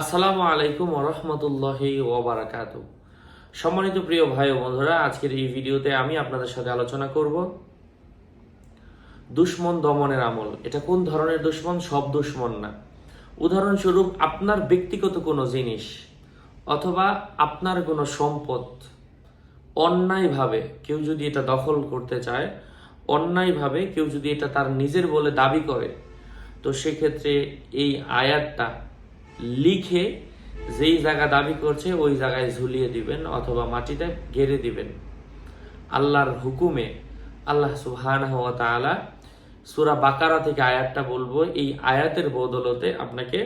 আসসালামু আলাইকুম ওরহমতুল্লাহি ওবারাকাতু সম্মানিত প্রিয় ভাই ও বন্ধুরা, আজকের এই ভিডিওতে আমি আপনাদের সাথে আলোচনা করব দুশ্মন দমনের আমল। এটা কোন ধরনের দুশ্মন? সব দুশ্মন না। উদাহরণস্বরূপ, আপনার ব্যক্তিগত কোনো জিনিস অথবা আপনার কোনো সম্পদ অন্যায়ভাবে কেউ যদি এটা দখল করতে চায়, অন্যায়ভাবে কেউ যদি এটা তার নিজের বলে দাবি করে, তো সেক্ষেত্রে এই আয়াতটা লিখে যেই জায়গা দাবি করছে, ওই জায়গায় ঝুলিয়ে দিবেন অথবা মাটিতে গেড়ে দিবেন। আল্লাহর হুকুমে আল্লাহ সুবহানাহু ওয়া তাআলা সূরা বাকারা থেকে আয়াতটা বলব। এই আয়াতের বদলতে আপনাকে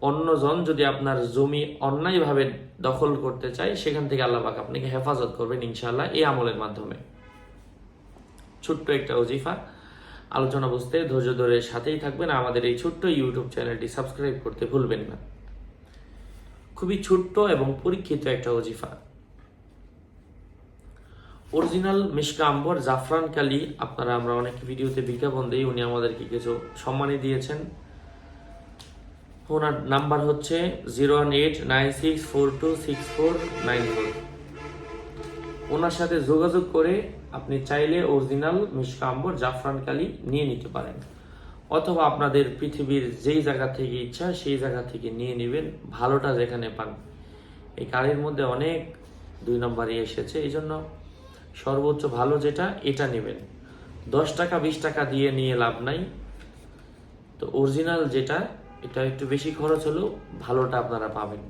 অন্যজন যদি আপনার জমি অন্যায়ভাবে দখল করতে চায়, সেখান থেকে আল্লাহ পাক আপনাকে হেফাজত করবেন ইনশাআল্লাহ এই আমলের মাধ্যমে। ছোট্ট একটা ওজিফা। আলোচনা বুঝতে ধৈর্য ধরে সাথেই থাকবেন আমাদের এই ছোট্ট ইউটিউব চ্যানেলটি সাবস্ক্রাইব করতে ভুলবেন না। খুবই ছোট্ট এবং পরীক্ষিত একটা ওজিফা। অরিজিনাল মিশকা আম্বর জাফরান কালি, আপনারা আমরা অনেক ভিডিওতে বিজ্ঞাপন দিই, উনি আমাদেরকে কিছু সম্মানী দিয়েছেন। ওনার নাম্বার হচ্ছে zero one eight nine six four two six four nine four. ওনার সাথে যোগাযোগ করে আপনি চাইলে অরিজিনাল মিশকা আম্বর জাফরান কালি নিয়ে নিতে পারেন। অথবা আপনাদের পৃথিবীর যেই জায়গা থেকে ইচ্ছা সেই জায়গা থেকে নিয়ে নেবেন, ভালোটা যেখানে পান। এই কালির মধ্যে অনেক দুই নম্বরই এসেছে এই জন্য সর্বোচ্চ ভালো যেটা, এটা নেবেন। দশ টাকা, বিশ টাকা দিয়ে নিয়ে লাভ নাই। তো অরিজিনাল যেটা, এটা একটু বেশি খরচ হলেও ভালোটা আপনারা পাবেন।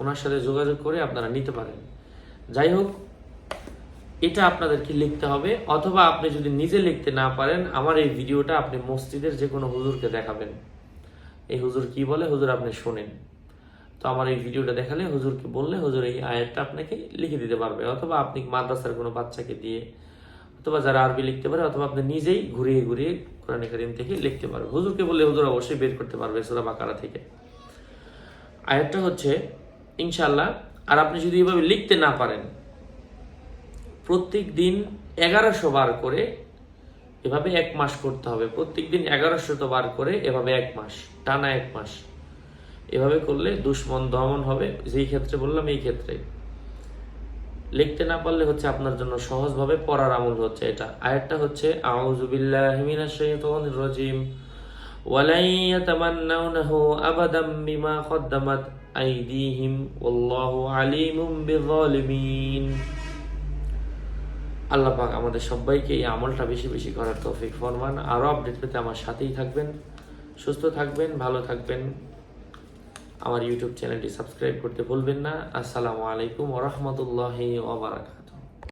ওনার সাথে যোগাযোগ করে আপনারা নিতে পারেন। যাই হোক, এটা আপনাদেরকে লিখতে হবে, অথবা আপনি যদি নিজে লিখতে না পারেন, আমার এই ভিডিওটা আপনি মসজিদের যে কোনো হুজুরকে দেখাবেন। এই হুজুর কি বলে? হুজুর আপনি শোনেন। তো আমার এই ভিডিওটা দেখালে হুজুরকে বললে হুজুর এই আয়াতটা আপনাকে লিখে দিতে পারবে, অথবা আপনি মাদ্রাসার কোনো বাচ্চাকে দিয়ে, অথবা যারা আরবি লিখতে পারে, অথবা আপনি নিজেই ঘুরিয়ে ঘুরিয়ে কোরআন কারিম থেকে লিখতে পারবে। হুজুরকে বললে হুজুর অবশ্যই বের করতে পারবে সুরা বাকারা থেকে। আয়াতটা হচ্ছে ইনশাল্লাহ আর আপনি যদি এভাবে লিখতে না পারেন প্রত্যেক দিন এগারোশো বার করে এভাবে এক মাস করতে হবে। প্রত্যেক দিন তো বার করে এভাবে এক মাস, টানা এক মাস। এভাবে করলে দুশ্মন, দমন হবে, যেই ক্ষেত্রে বললাম এই ক্ষেত্রে। লিখতে না পারলে হচ্ছে আপনার জন্য সহজভাবে পড়ার আমল হচ্ছে এটা। আয়াতটা হচ্ছে আউজুবিল্লাহ রাজিম। ওয়ালাই ইয়াতামান্নাউনাহু আবাদাম বিমা কদ্দামাত আইদিহিম ওয়াল্লাহু আলিমুম বিযালিমিন। আল্লাহ পাক আমাদের সবাইকে এই আমলটা বেশি বেশি করার তৌফিক ফরমান। আরও আপডেট পেতে আমার সাথেই থাকবেন, সুস্থ থাকবেন, ভালো থাকবেন। আমার ইউটিউব চ্যানেলটি সাবস্ক্রাইব করতে ভুলবেন না। আসসালামু আলাইকুম ওরহমতুল্লাহি ওবরাকাত